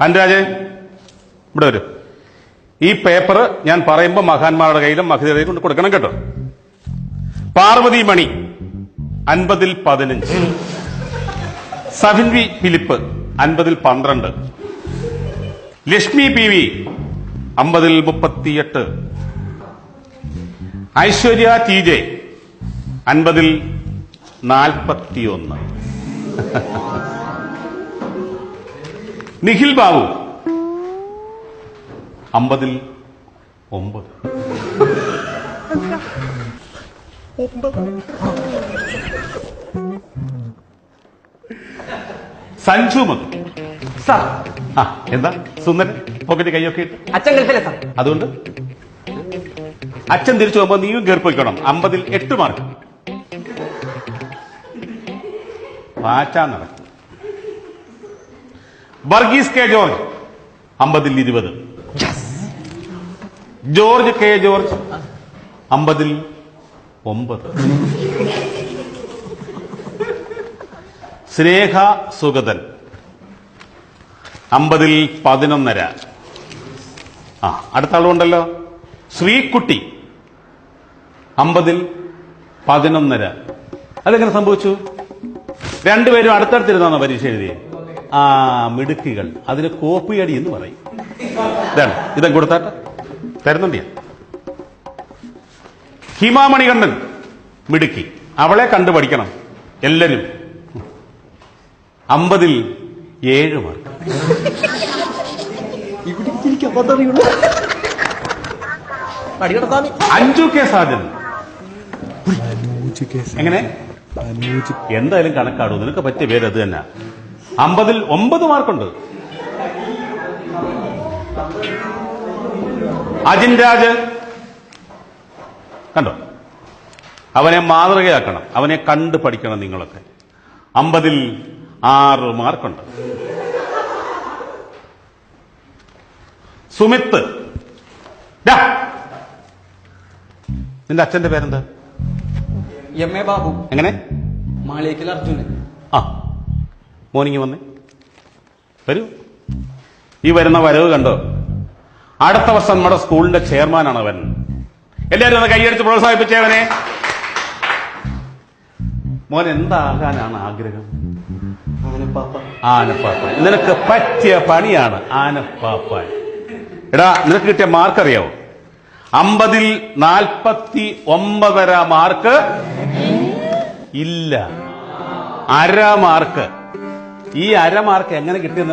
അനുരാജെ ഇവിടെ വരും. ഈ പേപ്പർ ഞാൻ പറയുമ്പോൾ മഹാന്മാരുടെ കയ്യിലും മഹിതയുടെ കൊണ്ട് കൊടുക്കണം കേട്ടോ. പാർവതി മണി അൻപതിൽ പതിനഞ്ച്. സഫിൻ വി ഫിലിപ്പ് അൻപതിൽ പന്ത്രണ്ട്. ലക്ഷ്മി പി വി അമ്പതിൽ മുപ്പത്തിയെട്ട്. ഐശ്വര്യ ടി ജെ അൻപതിൽ നാൽപ്പത്തിയൊന്ന്. നിഖിൽ ബാബു. അമ്പതിൽ ഒമ്പത്. സഞ്ജു മധു. സാർ. ആ എന്താ? സുന്ദരൻ പോക്കറ്റ് കൈയൊക്കെ ഇട്ട്. അച്ഛൻ ഗൾഫിലെ സാർ. അതുകൊണ്ട്? അച്ഛൻ തിരിച്ചു പോകുമ്പോ നീയും കയറി പോയിക്കണം. അമ്പതിൽ എട്ട് മാർക്ക്. പാച്ചാ നടക്കും. വർഗീസ് കെ ജോർജ് അമ്പതിൽ ഇരുപത്. ജോർജ് കെ ജോർജ് അമ്പതിൽ ഒമ്പത്. സ്നേഹ സുഗതൻ അമ്പതിൽ പതിനൊന്നര. ആ അടുത്ത ആളുണ്ടല്ലോ ശ്രീകുട്ടി അമ്പതിൽ പതിനൊന്നര. അതെങ്ങനെ സംഭവിച്ചു? രണ്ടുപേരും അടുത്തടുത്തിരുന്നാണോ പരീക്ഷ എഴുതിയേ? ആ മിടുക്കുകൾ. അതിന് കോപ്പിയടി എന്ന് പറയും. ഇതാണ്. ഇതും കൊടുത്താട്ട്? തരുന്നുണ്ട്? ഞാൻ ഹിമാമണികണ്ഠൻ മിടുക്കി. അവളെ കണ്ടു പഠിക്കണം. എല്ലാരും. അമ്പതിൽ ഏഴ് മാർക്ക്. അഞ്ചു കെ സാജൻ. എങ്ങനെ? എന്തായാലും കണക്കാടും. നിനക്ക് പറ്റിയ പേര് അത് തന്നെ. അമ്പതിൽ ഒമ്പത് മാർക്കുണ്ട്. അജിൻ രാജ്. കണ്ടോ? അവനെ മാതൃകയാക്കണം. അവനെ കണ്ട് പഠിക്കണം നിങ്ങളൊക്കെ. അമ്പതിൽ ആറ് മാർക്കുണ്ട്. സുമിത്ത്. നിന്റെ അച്ഛന്റെ പേരെന്താ? M A Babu. എങ്ങനെ? മാളിയേക്കൽ അർജുനൻ. ആ. മോർണിംഗ് വന്നേ. വരൂ. ഈ വരുന്ന വരവ് കണ്ടോ? അടുത്ത വർഷം നമ്മുടെ സ്കൂളിന്റെ ചെയർമാനാണ് അവൻ. എല്ലാവരും ഒന്ന് കൈയടിച്ച് പ്രോത്സാഹിപ്പിച്ചവനെ മോൻ എന്താകാനാണ് ആഗ്രഹം? ആനപ്പാപ്പ. നിനക്ക് പറ്റിയ പണിയാണ് ആനപ്പാപ്പ. എടാ നിനക്ക് കിട്ടിയ മാർക്ക് അറിയാവോ അമ്പതിൽ നാൽപ്പത്തി ഒമ്പതര മാർക്ക് ഇല്ല. അര മാർക്ക്. ഈ അരമാർക്ക് എങ്ങനെ കിട്ടിയെന്ന്